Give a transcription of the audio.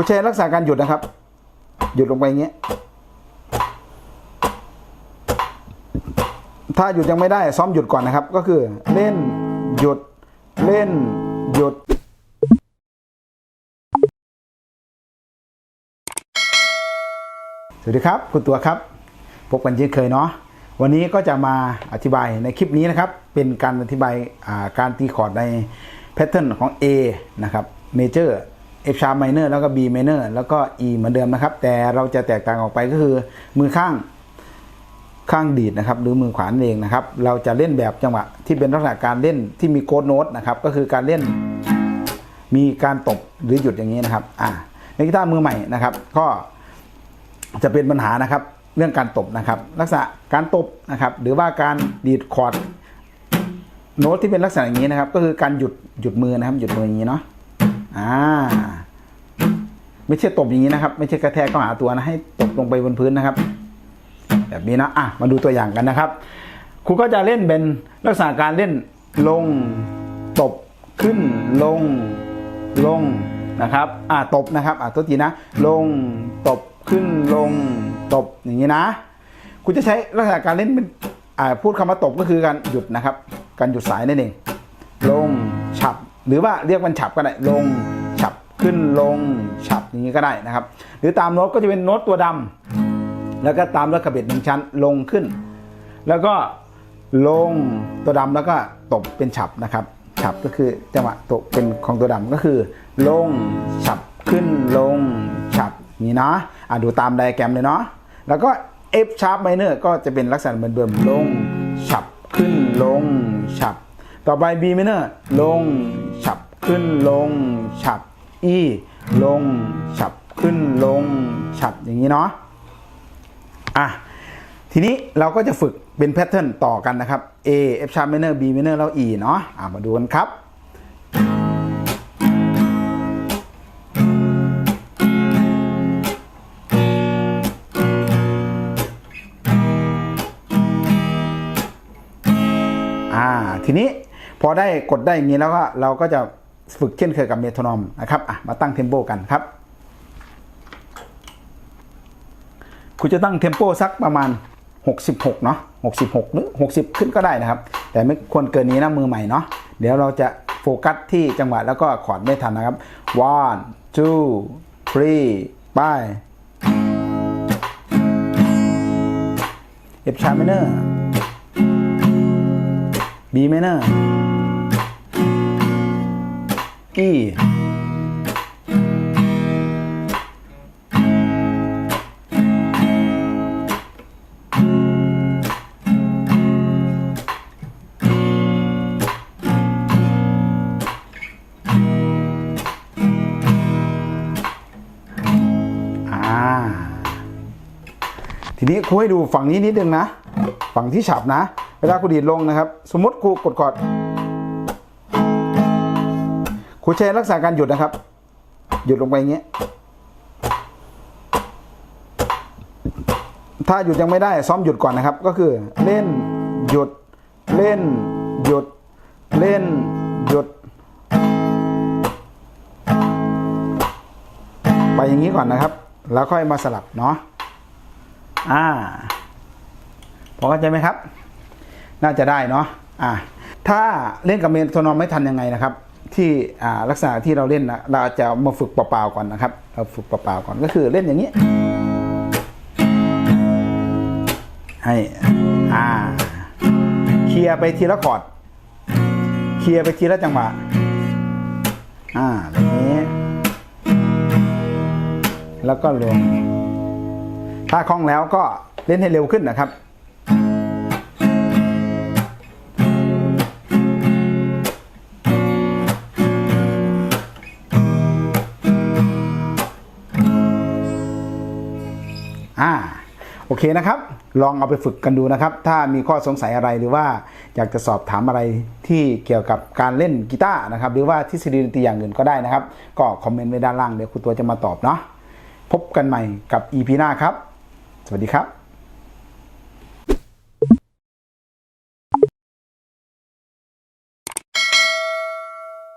ครูเชนรักษาการหยุดนะครับ หยุดลงไปอย่างเงี้ย ถ้าหยุดยังไม่ได้ซ้อมหยุดก่อนนะครับ ก็คือเล่นหยุดเล่นหยุดสวัสดีครับ คุณตัวครับ พบกันเช่นเคยเนาะวันนี้ก็จะมาอธิบายในคลิปนี้นะครับ เป็นการอธิบายาการตีคอร์ดในแพทเทิร์นของ A นะครับเมเจอร์ F sharp minor แล้วก็ B minor แล้วก็ E เหมือนเดิมนะครับ แต่เราจะแตกต่างออกไปก็คือมือข้างข้างดีดนะครับหรือมือขวานเองนะครับ เราจะเล่นแบบจังหวะที่เป็นลักษณะการเล่นที่มีโกดโน้ตนะครับ ก็คือการเล่นมีการตบหรือหยุดอย่างนี้นะครับอ่าในกีตาร์มือใหม่นะครับ ก็จะเป็นปัญหานะครับ เรื่องการตบนะครับ ลักษณะการตบนะครับ หรือว่าการดีดคอร์ดโน้ตที่เป็นลักษณะอย่างนี้นะครับ ก็คือการหยุดหยุดมือนะครับ หยุดมืออย่างนี้เนาะ อ่า ไม่ใช่ตบอย่างนี้นะครับ ไม่ใช่กระแทกเข้าหาตัวนะให้ตบลงไปบนพื้นนะครับ แบบนี้นะอะมาดูตัวอย่างกันนะครับครูก็จะเล่นเป็นลักษณะการเล่นลงตบขึ้นลงลงนะครับอะตบนะครับอะตัวทีนะ ลงตบขึ้นลงตบอย่างนี้นะครูจะใช้ลักษณะการเล่นเป็นอ่าพูดคำว่าตบก็คือการหยุดนะครับ การหยุดสายนั่นเองลง หรือว่าเรียกมันฉับก็ได้ลงฉับขึ้นลงฉับอย่างนี้ก็ได้นะครับ หรือตามโน้ตก็จะเป็นโน้ตตัวดำแล้วก็ตามด้วยกระเบ็ดหนึ่งชั้นลงขึ้น แล้วก็ลงตัวดำแล้วก็ตบเป็นฉับนะครับฉับก็คือจังหวะตบเป็นของตัวดำก็คือ ลงฉับขึ้นลงฉับนี่นะอะดูตามไดอะแกรมเลยเนาะแล้วก็ F sharp minor ก็จะเป็นลักษณะเหมือนเดิมลงฉับขึ้นลงฉับ ต่อไป B minor ลงฉับขึ้นลงฉับ E ลงฉับขึ้นลงฉับอย่างนี้เนาะอะทีนี้เราก็จะฝึกเป็นแพทเทิร์นต่อกันนะครับ A F sharp minor B minor แล้ว E เนาะอะมาดูกันครับอ่าทีนี้ พอได้กดได้อย่างนี้แล้วก็เราก็จะฝึกเช่นเคยกับเมโทรนอมนะครับอะมาตั้งเทมโปกันครับ คุณจะตั้งเทมโปสักประมาณ 66 เนาะ66 หรือ 60 ขึ้นก็ได้นะครับ แต่ไม่ควรเกินนี้นะมือใหม่เนาะเดี๋ยวเราจะโฟกัสที่จังหวะแล้วก็คอดไม่ทันนะครับ one two three ไป F sharp minor B minor E อ่าทีนี้ครูให้ดูฝั่งนี้นิดนึงนะ ฝั่งที่ฉับนะ เวลาครูดีดลงนะครับ สมมติครูกดกอด ครูใช้รักษาการหยุดนะครับ หยุดลงไปอย่างเงี้ย ถ้าหยุดยังไม่ได้ซ้อมหยุดก่อนนะครับ ก็คือเล่นหยุดเล่นหยุดเล่นหยุด ไปอย่างนี้ก่อนนะครับ แล้วค่อยมาสลับเนาะอ่าพอเข้าใจไหมครับ น่าจะได้เนาะอ่าถ้าเล่นกับเมโทนอมไม่ทันยังไงนะครับ ที่ลักษณะที่เราเล่นนะเราจะมาฝึกเปล่าๆก่อนนะครับเราฝึกเปล่าๆก่อนก็คือเล่นอย่างนี้ ให้อ่าเคลียร์ไปทีละคอร์ดเคลียร์ไปทีละจังหวะอ่าแบบนี้ แล้วก็ลงถ้าคล่องแล้วก็เล่นให้เร็วขึ้นนะครับ อ่าโอเคนะครับ ลองเอาไปฝึกกันดูนะครับ ถ้ามีข้อสงสัยอะไรหรือว่าอยากจะสอบถามอะไรที่เกี่ยวกับการเล่นกีตาร์นะครับ หรือว่าทฤษฎีดนตรีอย่างอื่นก็ได้นะครับ ก็คอมเมนต์ไว้ด้านล่างเดี๋ยวครูตัวจะมาตอบเนาะพบกันใหม่กับ EP หน้าครับ สวัสดีครับ